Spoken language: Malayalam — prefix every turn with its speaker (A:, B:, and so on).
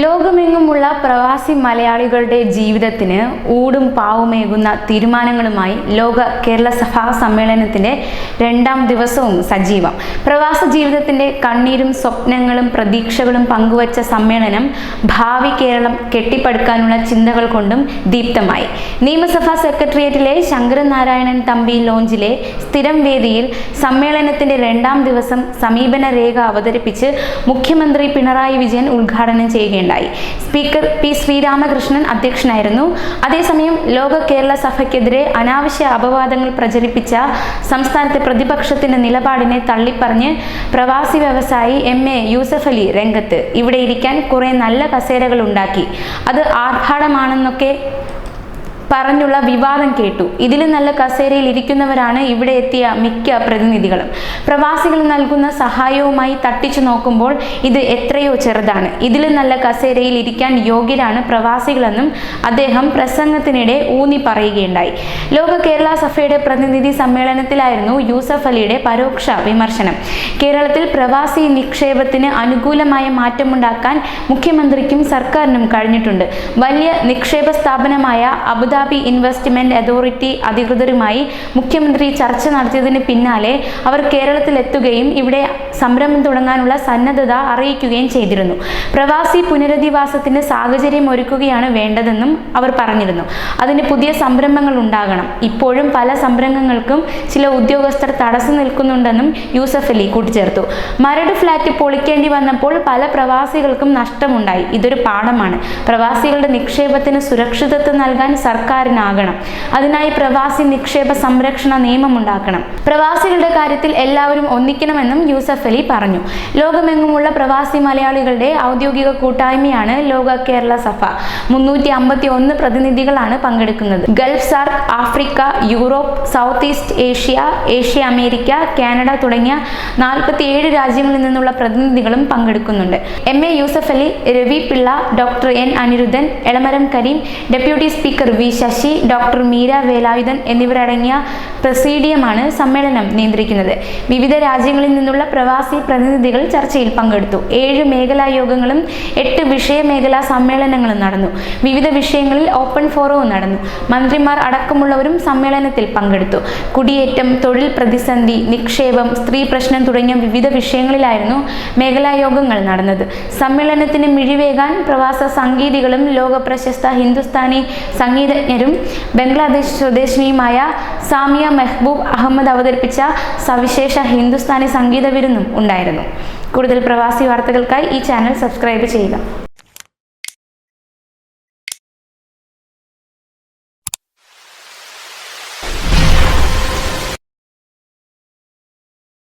A: ലോകമെങ്ങുമുള്ള പ്രവാസി മലയാളികളുടെ ജീവിതത്തിന് ഊടും പാവുമേകുന്ന തീരുമാനങ്ങളുമായി ലോക കേരള സഭാ സമ്മേളനത്തിന്റെ രണ്ടാം ദിവസവും സജീവം. പ്രവാസ ജീവിതത്തിന്റെ കണ്ണീരും സ്വപ്നങ്ങളും പ്രതീക്ഷകളും പങ്കുവച്ച സമ്മേളനം ഭാവി കേരളം കെട്ടിപ്പടുക്കാനുള്ള ചിന്തകൾ കൊണ്ടും ദീപ്തമായി. നിയമസഭാ സെക്രട്ടേറിയറ്റിലെ ശങ്കരനാരായണൻ തമ്പി ലോഞ്ചിലെ സ്ഥിരം വേദിയിൽ സമ്മേളനത്തിന്റെ രണ്ടാം ദിവസം സമീപന രേഖ അവതരിപ്പിച്ച് മുഖ്യമന്ത്രി പിണറായി വിജയൻ ഉദ്ഘാടനം ചെയ്യുകയുണ്ടായി സ്പീക്കർ പി ശ്രീരാമകൃഷ്ണൻ അധ്യക്ഷനായിരുന്നു. അതേസമയം ലോക കേരള സഭയ്ക്കെതിരെ അനാവശ്യ അപവാദങ്ങൾ പ്രചരിപ്പിച്ച സംസ്ഥാനത്തെ പ്രതിപക്ഷത്തിന്റെ നിലപാടിനെ തള്ളിപ്പറഞ്ഞ് പ്രവാസി വ്യവസായി എം എ യൂസഫ് അലി രംഗത്ത്. ഇവിടെ ഇരിക്കാൻ കുറെ നല്ല കസേരകൾ ഉണ്ടാക്കി. അത് ആർഭാടമാണെന്നൊക്കെ പറഞ്ഞുള്ള വിവാദം കേട്ടു. ഇതിലും നല്ല കസേരയിൽ ഇരിക്കുന്നവരാണ് ഇവിടെ എത്തിയ മിക്ക പ്രതിനിധികളും. പ്രവാസികൾ നൽകുന്ന സഹായവുമായി തട്ടിച്ചു നോക്കുമ്പോൾ ഇത് എത്രയോ ചെറുതാണ്. ഇതിലും നല്ല കസേരയിൽ ഇരിക്കാൻ യോഗ്യരാണ് പ്രവാസികളെന്നും അദ്ദേഹം പ്രസംഗത്തിനിടെ ഊന്നി പറയുകയുണ്ടായി. ലോക കേരള സഭയുടെ പ്രതിനിധി സമ്മേളനത്തിലായിരുന്നു യൂസഫ് അലിയുടെ പരോക്ഷ വിമർശനം. കേരളത്തിൽ പ്രവാസി നിക്ഷേപത്തിന് അനുകൂലമായ മാറ്റമുണ്ടാക്കാൻ മുഖ്യമന്ത്രിക്കും സർക്കാരിനും കഴിഞ്ഞിട്ടുണ്ട്. വലിയ നിക്ഷേപ സ്ഥാപനമായ അബുദാബി ഇൻവെസ്റ്റ്മെന്റ് അതോറിറ്റി അധികൃതരുമായി മുഖ്യമന്ത്രി ചർച്ച നടത്തിയതിന് പിന്നാലെ അവർ കേരളത്തിലെത്തുകയും ഇവിടെ സംരംഭം തുടങ്ങാനുള്ള സന്നദ്ധത അറിയിക്കുകയും ചെയ്തിരുന്നു. പ്രവാസി പുനരധിവാസത്തിന് സാഹചര്യം ഒരുക്കുകയാണ് വേണ്ടതെന്നും അവർ പറഞ്ഞിരുന്നു. അതിന് പുതിയ സംരംഭങ്ങൾ ഉണ്ടാകണം. ഇപ്പോഴും പല സംരംഭങ്ങൾക്കും ചില ഉദ്യോഗസ്ഥർ തടസ്സം നിൽക്കുന്നുണ്ടെന്നും യൂസഫ് അലി കൂട്ടിച്ചേർത്തു. മരട് ഫ്ലാറ്റ് പൊളിക്കേണ്ടി വന്നപ്പോൾ പല പ്രവാസികൾക്കും നഷ്ടമുണ്ടായി. ഇതൊരു പാഠമാണ്. പ്രവാസികളുടെ നിക്ഷേപത്തിന് സുരക്ഷിതത്വം നൽകാൻ സർക്കാരിനാകണം. അതിനായി പ്രവാസി നിക്ഷേപ സംരക്ഷണ നിയമം ഉണ്ടാക്കണം. പ്രവാസികളുടെ കാര്യത്തിൽ എല്ലാവരും ഒന്നിക്കണമെന്നും യൂസഫ് അലി പറഞ്ഞു. ലോകമെങ്ങുമുള്ള പ്രവാസി മലയാളികളുടെ ഔദ്യോഗിക കൂട്ടായ്മയാണ് ലോക കേരള സഭ. മുന്നൂറ്റി അമ്പത്തി ഒന്ന് പ്രതിനിധികളാണ് പങ്കെടുക്കുന്നത്. Gulf SAARC Africa Europe south east Asia Asia America Canada തുടങ്ങിയ നാൽപ്പത്തിയേഴ് രാജ്യങ്ങളിൽ നിന്നുള്ള പ്രതിനിധികളും പങ്കെടുക്കുന്നുണ്ട്. M. A. Yusuff Ali Ravi Pillai doctor N. Aniruddhan Elamaram Kareem deputy speaker V. Sasi doctor Meera Velayudhan എന്നിവരടങ്ങിയ പ്രസീഡിയമാണ് സമ്മേളനം നിയന്ത്രിക്കുന്നത്. വിവിധ രാജ്യങ്ങളിൽ നിന്നുള്ള പ്രവാസി പ്രതിനിധികൾ ചർച്ചയിൽ പങ്കെടുത്തു. ഏഴ് മേഖലാ യോഗങ്ങളും എട്ട് വിഷയമേഖലാ സമ്മേളനങ്ങളും നടന്നു. വിവിധ വിഷയങ്ങളിൽ ഓപ്പൺ ഫോറവും നടന്നു. മന്ത്രിമാർ അടക്കമുള്ളവരും സമ്മേളനത്തിൽ പങ്കെടുത്തു. കുടിയേറ്റം തൊഴിൽ പ്രതിസന്ധി നിക്ഷേപം സ്ത്രീ പ്രശ്നം തുടങ്ങിയ വിവിധ വിഷയങ്ങളിലായിരുന്നു മേഖലാ യോഗങ്ങൾ നടന്നത്. സമ്മേളനത്തിന് മിഴിവേകാൻ പ്രവാസ സംഗീതികളും ലോക പ്രശസ്ത ഹിന്ദുസ്ഥാനി സംഗീതജ്ഞരും ബംഗ്ലാദേശ് സ്വദേശിനിയുമായ സാമിയ മെഹ്ബൂബ് അഹമ്മദ് അവതരിപ്പിച്ച സവിശേഷ ഹിന്ദുസ്ഥാനി സംഗീത വിരുന്നും ഉണ്ടായിരുന്നു. കൂടുതൽ പ്രവാസി വാർത്തകൾക്കായി ഈ ചാനൽ സബ്സ്ക്രൈബ് ചെയ്യുക.